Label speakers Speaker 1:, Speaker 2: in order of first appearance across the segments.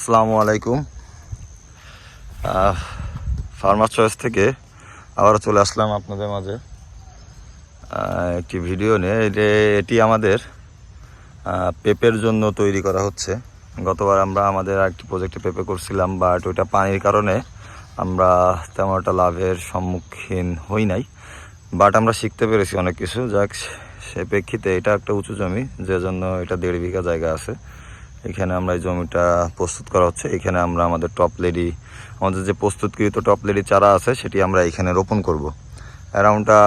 Speaker 1: আসসালামু আলাইকুম। Farmer choice থেকে আবার চলে আসলাম আপনাদের মাঝে। একটি ভিডিও নিয়ে। এটি আমাদের পেপের জন্য তৈরি করা হচ্ছে। গতবার আমরা আমাদের একটি প্রজেক্টে পেঁপে করছিলাম বাট ওইটা পানির কারণে আমরা তেমন একটা লাভের সম্মুখীন হই নাই। বাট আমরা শিখতে পেরেছি অনেক কিছু। যাক, সে প্রেক্ষিতে এটা একটা উঁচু জমি যে জন্য এটা দেড় বিঘা জায়গা আছে। এখানে আমরা এই জমিটা প্রস্তুত করা হচ্ছে। এখানে আমরা আমাদের টপ লেডি আমাদের যে প্রস্তুতকৃত টপ লেডি চারা আছে, সেটি আমরা এখানে রোপণ করব। অ্যারাউন্ডটা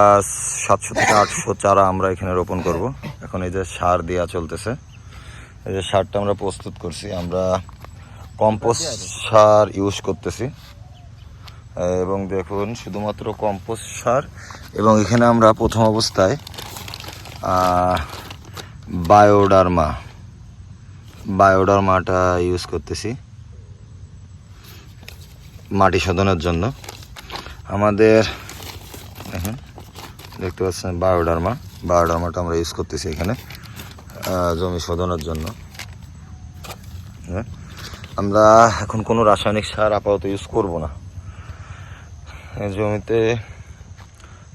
Speaker 1: সাতশো থেকে আটশো চারা আমরা এখানে রোপণ করব। এখন এই যে সার দেওয়া চলতেছে, এই যে সারটা আমরা প্রস্তুত করছি। আমরা কম্পোস্ট সার ইউজ করতেছি। এবং দেখুন, শুধুমাত্র কম্পোস্ট সার, এবং এখানে আমরা প্রথম অবস্থায় বায়োডারমা বায়োডারমাটা ইউজ করতেছি। মাটি শোধনের জন্য। আমাদের দেখতে পাচ্ছেন বায়োডারমা বায়োডারমাটা আমরা ইউজ করতেছি এখানে জমি শোধনের জন্য। হ্যাঁ? আমরা এখন কোনো রাসায়নিক সার আপাতত ইউজ করব না। জমিতে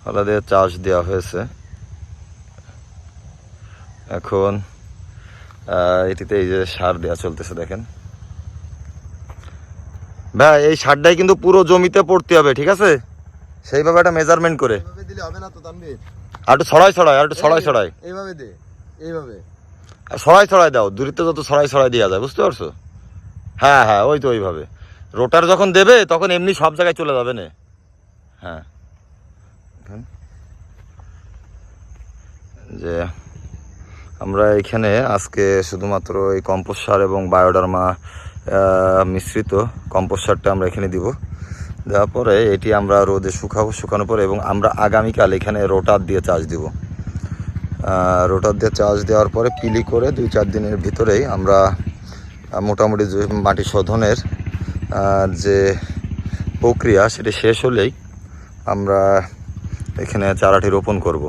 Speaker 1: আলাদা চাষ দেওয়া হয়েছে। এখন এটিতে এই যে সার দেওয়া চলতেছে দেখেন। ভাই এই সারটাই কিন্তু পুরো জমিতে পড়তে হবে ঠিক আছে? সেইভাবে একটা মেজারমেন্ট করে।
Speaker 2: দিলে হবে না তো
Speaker 1: আর একটু ছড়াই ছড়াই আর একটু ছড়াই ছড়াই।
Speaker 2: এইভাবে দে এইভাবে।
Speaker 1: আর ছড়াই ছড়াই দাও দূরিতে যত ছড়াই ছড়াই দেওয়া যায় বুঝতে পারছ? হ্যাঁ হ্যাঁ ওই তো ওইভাবে। রোটার যখন দেবে তখন এমনি সব জায়গায় চলে যাবে না। হ্যাঁ। যে আমরা এখানে আজকে শুধুমাত্র এই কম্পোস্ট সার এবং বায়োডার্মা মিশ্রিত কম্পোস্ট সারটা আমরা এখানে দিব। দেওয়ার পরে এটি আমরা রোদে শুকাবো, শুকানোর পরে এবং আমরা আগামীকাল এখানে রোটার দিয়ে চার্জ দিব। রোটার দিয়ে চার্জ দেওয়ার পরে পিলি করে দুই চার দিনের ভিতরেই আমরা মোটামুটি মাটি শোধনের যে প্রক্রিয়া সেটি শেষ হলেই আমরা এখানে চারাটি রোপণ করব।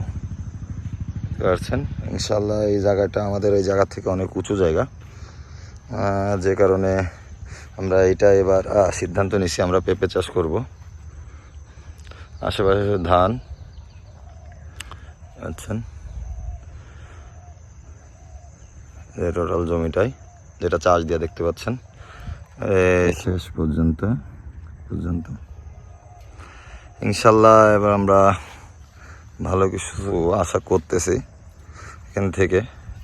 Speaker 1: বুঝতে পারছেন। ইনশাল্লাহ এই জায়গাটা আমাদের এই জায়গা থেকে অনেক উঁচু জায়গা। যে কারণে আমরা এটা এবার সিদ্ধান্ত নিছি আমরা পেঁপে চাষ করব। আশেপাশে ধান। আচ্ছা। টোটাল জমিটাই, যেটা চাষ দিয়ে দেখতে পাচ্ছেন। শেষ পর্যন্ত পর্যন্ত। ইনশাল্লাহ এবার আমরা ভালো কিছু আশা করতেছি। এখান থেকে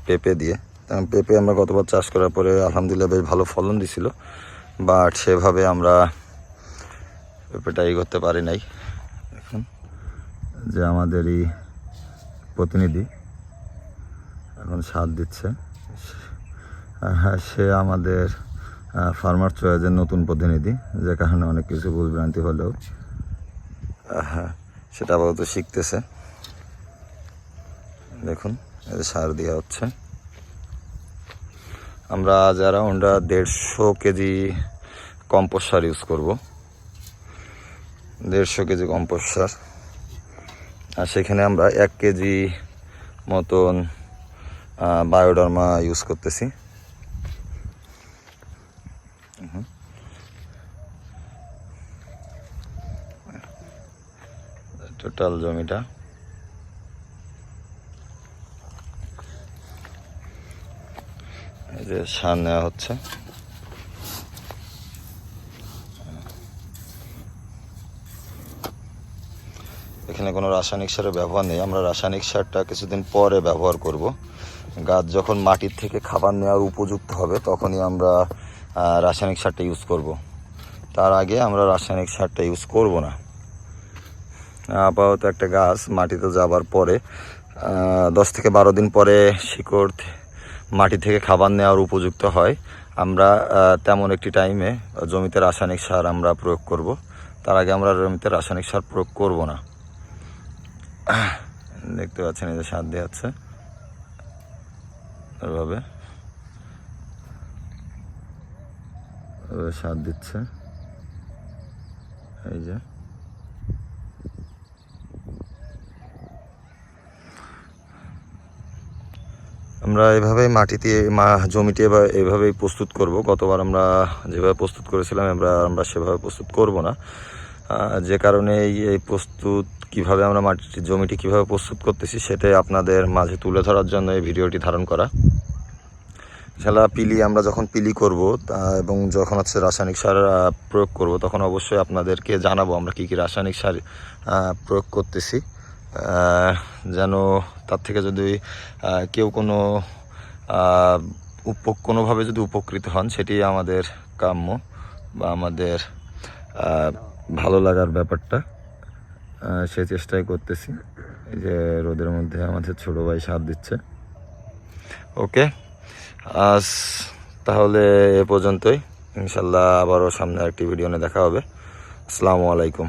Speaker 1: পেঁপে দিয়ে। পেঁপে আমরা গতবার চাষ করার পরে আলহামদুলিল্লাহ বেশ ভালো ফলন দিছিল, বাট সেভাবে আমরা পেঁপেটা ই করতে পারি নাই। এখন যে আমাদেরই প্রতিনিধি এখন সাথ দিচ্ছে হ্যাঁ সে আমাদের ফার্মার চয়েসের নতুন প্রতিনিধি, যে কারণে অনেক কিছু ভুলভ্রান্তি হলেও হ্যাঁ সেটা আপাতত শিখতেছে। দেখুন। এই সার দেওয়া হচ্ছে। আমরা আজ অ্যারাউন্ড দেড়শো কেজি কম্পোস্ট সার ইউজ করব। দেড়শো কেজি কম্পোস্ট সার। আর সেখানে আমরা এক কেজি মতন বায়োডার্মা ইউজ করতেছি। টোটাল জমিটা যে সার নেওয়া হচ্ছে। এখানে কোনো রাসায়নিক সারের ব্যবহার নেই। আমরা রাসায়নিক সারটা কিছুদিন পরে ব্যবহার করব। গাছ যখন মাটির থেকে খাবার নেওয়ার উপযুক্ত হবে, তখনই আমরা রাসায়নিক সারটা ইউজ করব। তার আগে আমরা রাসায়নিক সারটা ইউজ করব না। আপাতত একটা গাছ মাটিতে যাবার পরে দশ থেকে বারো দিন পরে শিকড় মাটি থেকে খাবার নেওয়ার উপযুক্ত হয়। আমরা তেমন একটি টাইমে জমিতে রাসায়নিক সার আমরা প্রয়োগ করব। তার আগে আমরা জমিতে রাসায়নিক সার প্রয়োগ করব না। দেখতে পাচ্ছেন এই যে সার দেওয়া হচ্ছে। এভাবে সার দিচ্ছে। এই যে। আমরা এভাবেই মাটিতে জমিটি এবার এভাবেই প্রস্তুত করব। গতবার আমরা যেভাবে প্রস্তুত করেছিলাম, আমরা আমরা সেভাবে প্রস্তুত করব না। যে কারণে এই প্রস্তুত কীভাবে আমরা মাটিটি জমিটি কীভাবে প্রস্তুত করতেছি, সেটাই আপনাদের মাঝে তুলে ধরার জন্য এই ভিডিওটি ধারণ করা। খেলা পিলি আমরা যখন পিলি করব এবং যখন হচ্ছে রাসায়নিক সার প্রয়োগ করব, তখন অবশ্যই আপনাদেরকে জানাব আমরা কী কী রাসায়নিক সার প্রয়োগ করতেছি। যেন তার থেকে যদি কেউ কোনো উপ কোনোভাবে যদি উপকৃত হন, সেটি আমাদের কাম্য বা আমাদের ভালো লাগার ব্যাপারটা সে চেষ্টাই করতেছি। এই যে রোদের মধ্যে আমাদের ছোটো ভাই সাথ দিচ্ছে। ওকে, আজ তাহলে এ পর্যন্তই। ইনশাল্লাহ আবারও সামনে একটি ভিডিও নিয়ে দেখা হবে। আসসালামু আলাইকুম।